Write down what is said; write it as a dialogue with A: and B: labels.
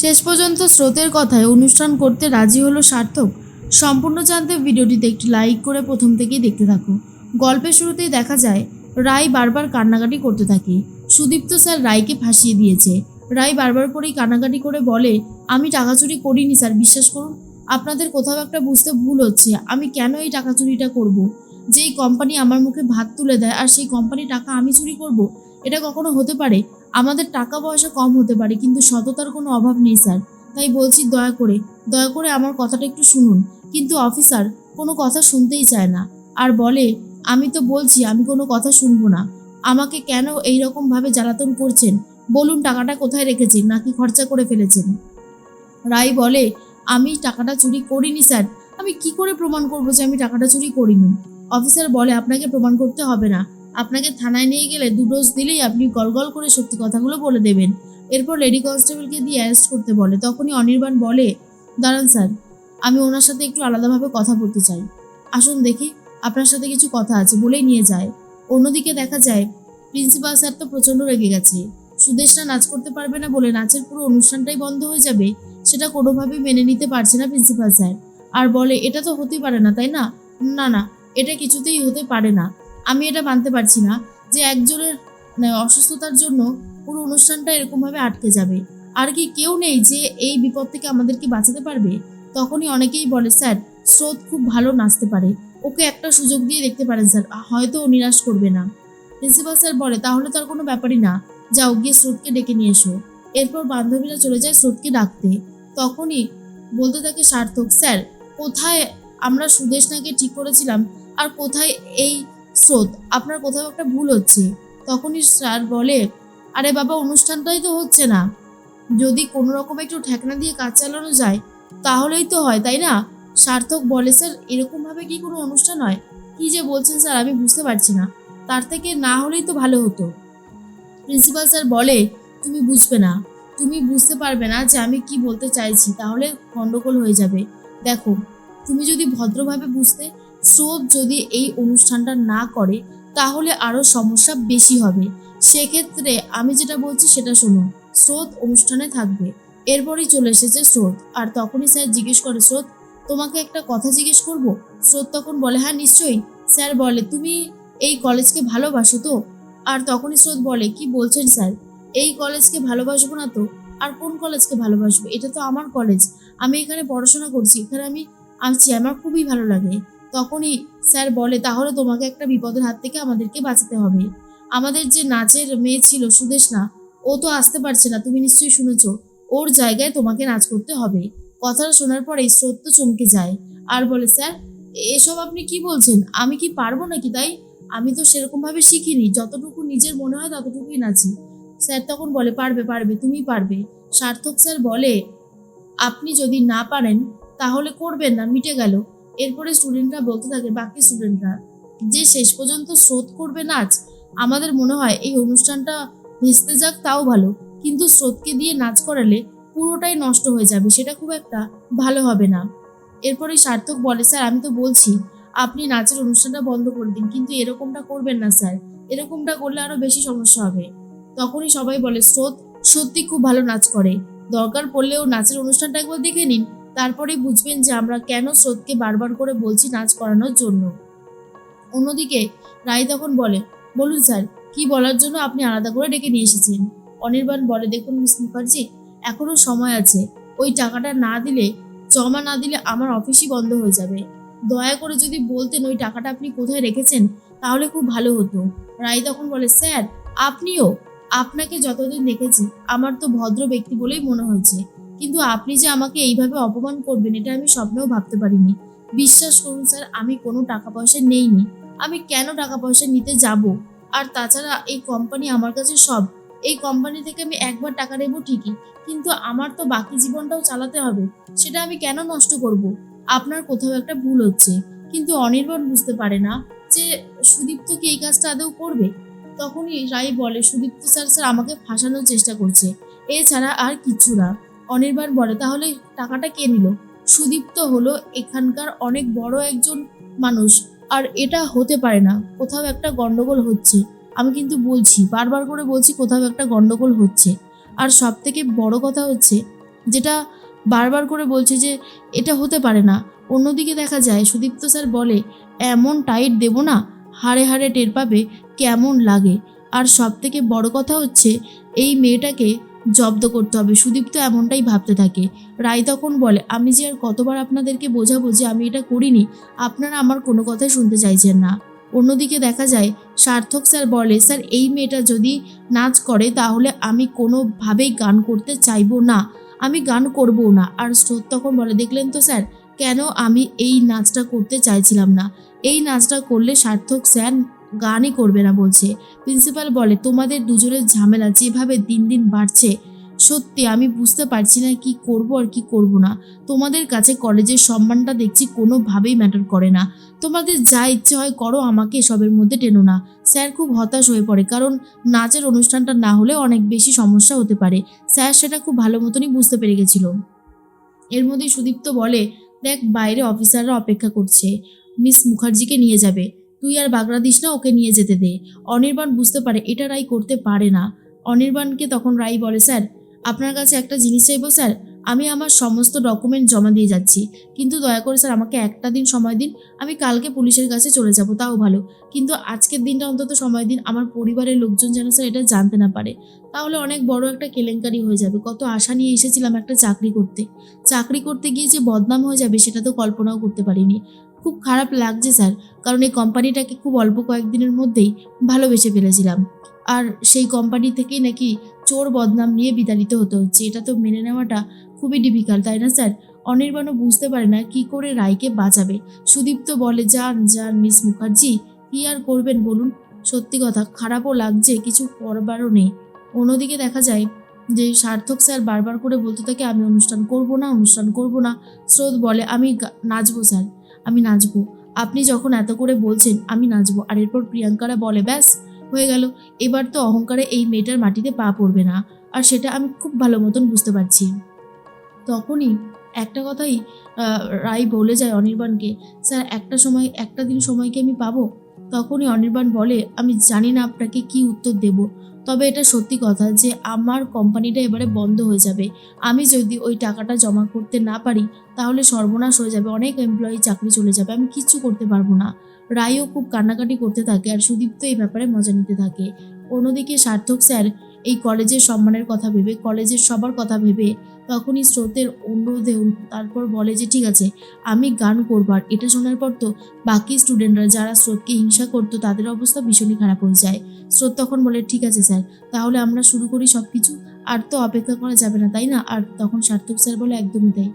A: শেষ পর্যন্ত স্রোতের কথায় অনুষ্ঠান করতে রাজি হলো সার্থক। সম্পূর্ণ জানতে ভিডিওটিতে একটি লাইক করে প্রথম থেকেই দেখতে থাকো গল্পের শুরুতেই দেখা যায়, রায় বারবার কান্নাকাটি করতে থাকে। সুদীপ্ত স্যার রায়কে ফাঁসিয়ে দিয়েছে। রায় বারবার করেই কান্নাকাটি করে বলে, আমি টাকা চুরি করিনি স্যার, বিশ্বাস করুন। আপনাদের কোথাও একটা বুঝতে ভুল হচ্ছে। আমি কেন এই টাকা চুরিটা করব। যেই কোম্পানি আমার মুখে ভাত তুলে দেয়, আর সেই কোম্পানি টাকা আমি চুরি করব। এটা কখনো হতে পারে? আমাদের টাকা পয়সা কম হতে পারে, কিন্তু সততার কোনো অভাব নেই, স্যার। তাই বলছি দয়া করে দয়া করে আমার কথাটা একটু শুনুন। কিন্তু অফিসার কোনো কথা শুনতেই চায় না। আর বলে, আমি তো বলছি, আমি কোনো কথা শুনব না। আমাকে কেন এই রকম ভাবে জ্বালাতন করছেন? বলুন টাকাটা কোথায় রেখেছেন? নাকি খরচা করে ফেলেছেন? রাই বলে, আমি টাকাটা চুরি করিনি, স্যার। আমি কি করে প্রমাণ করব যে আমি টাকাটা চুরি করিনি? অফিসার বলে, আপনাকে প্রমাণ করতে হবে না। আপনাকে থানায় নিয়ে গেলে দু ডোজ দিলেই আপনি গলগল করে সত্যি কথাগুলো বলে দেবেন। এরপর লেডি কনস্টেবলকে দিয়ে অ্যারেস্ট করতে বলে। তখনই অনির্বাণ বলে, দাঁড়ান স্যার আমি ওনার সাথে একটু আলাদাভাবে কথা বলতে চাই। আসুন দেখি, আপনার সাথে কিছু কথা আছে, বলেই নিয়ে যায়। অন্যদিকে দেখা যায় প্রিন্সিপাল স্যার তো প্রচণ্ড রেগে গেছে। সুদেশরা নাচ করতে পারবে না বলে নাচের পুরো অনুষ্ঠানটাই বন্ধ হয়ে যাবে, সেটা কোনোভাবেই মেনে নিতে পারছে না প্রিন্সিপাল স্যার আর বলে, এটা তো হতেই পারে না, তাই না? না না, এটা কিছুতেই হতে পারে না। আমি এটা মানতে পারছি না যে একজনের অসুস্থতার জন্য পুরো অনুষ্ঠানটা এরকমভাবে আটকে যাবে। আর কি কেউ নেই যে এই বিপদ থেকে আমাদেরকে বাঁচাতে পারবে? তখনই অনেকেই বলে, স্যার, স্রোত খুব ভালো নাচতে পারে। ওকে একটা সুযোগ দিয়ে দেখতে পারেন, স্যার। হয়তো ও নিরাশ করবে না। প্রিন্সিপাল স্যার বলে, তাহলে তো আর কোনো ব্যাপারই না। যাও, গিয়ে স্রোতকে ডেকে নিয়ে এসো। এরপর বান্ধবীরা চলে যায় স্রোতকে ডাকতে। তখনই বলতে থাকে সার্থক, স্যার, কোথায় আমরা সুদেশনাকে ঠিক করেছিলাম? আর কোথায় এই স্রোত আপনার কোথাও একটা ভুল হচ্ছে। তখনই স্যার বলে, আরে বাবা, অনুষ্ঠানটাই তো হচ্ছে না। যদি কোনো রকম একটু ঠেকনা দিয়ে কাজ চালানো যায়, তাহলেই তো হয়, তাই না? সার্থক বলে, স্যার, এরকমভাবে কি কোনো অনুষ্ঠান হয়? কি যে বলছেন স্যার, আমি বুঝতে পারছি না। তার থেকে না হলেই তো ভালো হতো। প্রিন্সিপাল স্যার বলে, তুমি বুঝবে না। তুমি বুঝতে পারবে না যে আমি কি বলতে চাইছি, তাহলে গণ্ডগোল হয়ে যাবে। দেখো, তুমি যদি ভদ্রভাবে বুঝতে স্রোত যদি এই অনুষ্ঠানটা না করে, তাহলে আরও সমস্যা বেশি হবে। সেক্ষেত্রে আমি যেটা বলছি সেটা শোনো স্রোত অনুষ্ঠানে থাকবে। এরপরই চলে এসেছে স্রোত। আর তখনই স্যার জিজ্ঞেস করে, স্রোত, তোমাকে একটা কথা জিজ্ঞেস করব? স্রোত তখন বলে হ্যাঁ নিশ্চয়ই। স্যার বলে, তুমি এই কলেজকে ভালোবাসো তো? আর তখনই স্রোত বলে, কি বলছেন স্যার? এই কলেজকে ভালোবাসবো না তো? আর কোন কলেজকে ভালোবাসবো? এটা তো আমার কলেজ। আমি এখানে পড়াশোনা করছি। এখানে আমি আছি। আমার খুবই ভালো লাগে। তখনই স্যার বলে, তাহলে তোমাকে একটা বিপদের হাত থেকে আমাদেরকে বাঁচাতে হবে। আমাদের যে নাচের মেয়ে ছিল সুদেশনা ও তো আসতে পারছে না, তুমি নিশ্চয়ই শুনেছো। ওর জায়গায় তোমাকে নাচ করতে হবে। কথাটা শোনার পরে স্রোত তো চমকে যায়। আর বলে, স্যার, এসব আপনি কি বলছেন? আমি কি পারব নাকি তাই? আমি তো সেরকমভাবে শিখিনি। যতটুকু নিজের মনে হয় ততটুকুই নাচি। স্যার তখন বলে, পারবে পারবে তুমি পারবে। সার্থক স্যার বলে, আপনি যদি না পারেন, তাহলে করবেন না, মিটে গেল। এরপরে স্টুডেন্টরা বলতে থাকে, বাকি স্টুডেন্টরা যে শেষ পর্যন্ত স্রোত করবে নাচ আমাদের মনে হয় এই অনুষ্ঠানটা ভেস্তে যাক, তাও ভালো। কিন্তু স্রোতকে দিয়ে নাচ করালে পুরোটাই নষ্ট হয়ে যাবে, সেটা খুব একটা ভালো হবে না। এরপরে সার্থক বলে, স্যার, আমি তো বলছি, আপনি নাচের অনুষ্ঠানটা বন্ধ করে দিন, কিন্তু এরকমটা করবেন না, স্যার। এরকমটা করলে আরও বেশি সমস্যা হবে। তখনই সবাই বলে স্রোত সত্যি খুব ভালো নাচ করে। দরকার পড়লেও নাচের অনুষ্ঠানটা একবার দেখে নিন। তারপরেই বুঝবেন যে আমরা কেন স্রোতকে বারবার করে বলছি নাচ করানোর জন্য। অন্যদিকে রাই তখন বলে, বলুন স্যার, কি বলার জন্য আপনি আলাদা করে ডেকে নিয়ে এসেছেন? অনির্বাণ বলে, দেখুন মিস মুখার্জি, এখনও সময় আছে। ওই টাকাটা না দিলে, জমা না দিলে আমার অফিসই বন্ধ হয়ে যাবে। দয়া করে যদি বলতেন ওই টাকাটা আপনি কোথায় রেখেছেন, তাহলে খুব ভালো হতো। রাই তখন বলে, স্যার, আপনিও? আপনাকে যতদিন দেখেছি, আমার তো ভদ্র ব্যক্তি বলেই মনে হয়েছে। কিন্তু আপনি যে আমাকে এইভাবে অপমান করবেন, এটা আমি স্বপ্নেও ভাবতে পারিনি। বিশ্বাস করুন স্যার, আমি কোনো টাকা পয়সা নেইনি। আমি কেন টাকা পয়সা নিতে যাব? আর তাছাড়া এই কোম্পানি আমার কাছে সব। এই কোম্পানি থেকে আমি একবার টাকা নেব ঠিকই, কিন্তু আমার তো বাকি জীবনটাও চালাতে হবে। সেটা আমি কেন নষ্ট করব? আপনার কোথাও একটা ভুল হচ্ছে। কিন্তু অনির্বাণ বুঝতে পারে না যে সুদীপ্ত কি এই কাজটা আদৌ করবে? তখনই রাই বলে, সুদীপ্ত স্যার স্যার, আমাকে ফাঁসানোর চেষ্টা করছে। এছাড়া আর কিচ্ছু না। অনির্বাণ বলে। তাহলে টাকাটা কে নিল? সুদীপ্ত হলো এখানকার অনেক বড় একজন মানুষ। আর এটা হতে পারে না, কোথাও একটা গন্ডগোল হচ্ছে। আমি কিন্তু বলছি, বারবার করে বলছি কোথাও একটা গন্ডগোল হচ্ছে। আর সব থেকে বড় কথা হচ্ছে, যেটা বারবার করে বলছে যে এটা হতে পারে না। অন্যদিকে দেখা যায়, সুদীপ্ত স্যার বলে, এমন টাইট দেব না, হাড়ে হাড়ে টের পাবে কেমন লাগে। আর সব থেকে বড় কথা হচ্ছে, এই মেয়েটাকে জব্দ করতে হবে। সুদীপ্ত এমনটাই ভাবতে থাকে। রায় তখন বলে, আমি যে আর কতবার আপনাদেরকে বোঝাবো যে আমি এটা করিনি, আপনারা আমার কোনো কথাই শুনতে চাইছেন না। অন্যদিকে দেখা যায়, সার্থক স্যার বলে, স্যার, এই মেয়েটা যদি নাচ করে তাহলে আমি কোনোভাবেই গান করতে চাইব না। আমি গান করব না। আর স্রোত তখন বলে, দেখলেন তো স্যার, কেন আমি এই নাচটা করতে চাইছিলাম না? এই নাচটা করলে সার্থক স্যার গানই করবে না বলছে। প্রিন্সিপাল বলে, তোমাদের দুজনের ঝামেলা যেভাবে দিন দিন বাড়ছে, সত্যি আমি বুঝতে পারছি না কি করব আর কি করব না। তোমাদের কাছে কলেজের সম্মানটা দেখছি কোনোভাবেই ম্যাটার করে না। তোমাদের যা ইচ্ছে হয় করো, আমাকে এসবের মধ্যে টেনো না। স্যার খুব হতাশ হয়ে পড়ে, কারণ নাচের অনুষ্ঠানটা না হলে অনেক বেশি সমস্যা হতে পারে। স্যার সেটা খুব ভালো মতনই বুঝতে পেরে গেছিল। এর মধ্যে সুদীপ্ত বলে, দেখ, বাইরে অফিসাররা অপেক্ষা করছে। মিস মুখার্জিকে নিয়ে যাবে। তুই আর বাগড়া দিস না, ওকে নিয়ে যেতে দে। অনির্বাণ বুঝতে পারে, এটা রাই করতে পারে না। অনির্বাণকে তখন রাই বলে, স্যার, আপনার কাছে একটা জিনিস চাইব, স্যার? আমি আমার সমস্ত ডকুমেন্ট জমা দিয়ে যাচ্ছি। কিন্তু দয়া করে, স্যার, আমাকে একটা দিন সময় দিন। আমি কালকে পুলিশের কাছে চলে যাব, তাও ভালো। কিন্তু আজকের দিনটা অন্তত সময় দিন। আমার পরিবারের লোকজন যেন, স্যার, এটা জানতে না পারে। তাহলে অনেক বড় একটা কেলেঙ্কারি হয়ে যাবে। কত আশা নিয়ে এসেছিলাম একটা চাকরি করতে। চাকরি করতে গিয়ে যে বদনাম হয়ে যাবে, সেটা তো কল্পনাও করতে পারিনি। খুব খারাপ লাগছে স্যার, কারণ এই কোম্পানিটাকে খুব অল্প কয়েকদিনের মধ্যেই ভালোবেসে ফেলেছিলাম। আর সেই কোম্পানি থেকেই নাকি চোর বদনাম নিয়ে বিতাড়িত হতে হচ্ছে এটা তো মেনে নেওয়াটা খুবই ডিফিকাল্ট তাই না স্যার? অনির্বাণও বুঝতে পারে না কি করে রায়কে বাঁচাবে। সুদীপ্ত বলে, যান যান, মিস মুখার্জি, কি আর করবেন বলুন? সত্যি কথা, খারাপও লাগছে, কিছু করবারও নেই। অন্যদিকে দেখা যায় যে সার্থক স্যার বারবার করে বলতে থাকে আমি অনুষ্ঠান করব না, অনুষ্ঠান করব না। স্রোত বলে, আমি নাচবো স্যার। আমি নাচবো। আপনি যখন এত করে বলছেন, আমি নাচবো। আর এরপর প্রিয়াঙ্কারা বলে, ব্যাস, হয়ে গেল। এবার তো অহংকারে এই মেয়েটার মাটিতে পা পড়বে না। আর সেটা আমি খুব ভালো মতন বুঝতে পারছি। তখনই একটা কথাই রায় বলে যায় অনির্বাণকে, স্যার, একটা সময়, একটা দিন সময়কে আমি পাবো? তখনই অনির্বাণ বলে, আমি জানি না আপনাকে কি উত্তর দেব। তবে এটা সত্যি কথা যে আমার কোম্পানিটা এবারে বন্ধ হয়ে যাবে। আমি যদি ওই টাকাটা জমা করতে না পারি, তাহলে সর্বনাশ হয়ে যাবে, অনেক এমপ্লয়ি চাকরি চলে যাবে, আমি কিচ্ছু করতে পারব না। রায়ও খুব কান্নাকাটি করতে থাকে আর সুদীপ্ত এই ব্যাপারে মজা নিতে থাকে। অন্যদিকে সার্থক স্যার, এই কলেজের সম্মানের কথা ভেবে, কলেজের সবার কথা ভেবে তখনই স্রোতের অনুরোধে তারপর বলে যে, ঠিক আছে, আমি গান করব আর এটা শোনার পর তো বাকি স্টুডেন্টরা যারা স্রোতকে হিংসা করতো, তাদের অবস্থা ভীষণই খারাপ হয়ে যায়। স্রোত তখন বলে, ঠিক আছে স্যার, তাহলে আমরা শুরু করি সব কিছু আর তো অপেক্ষা করা যাবে না, তাই না? আর তখন সার্থক স্যার বলে, একদমই তাই।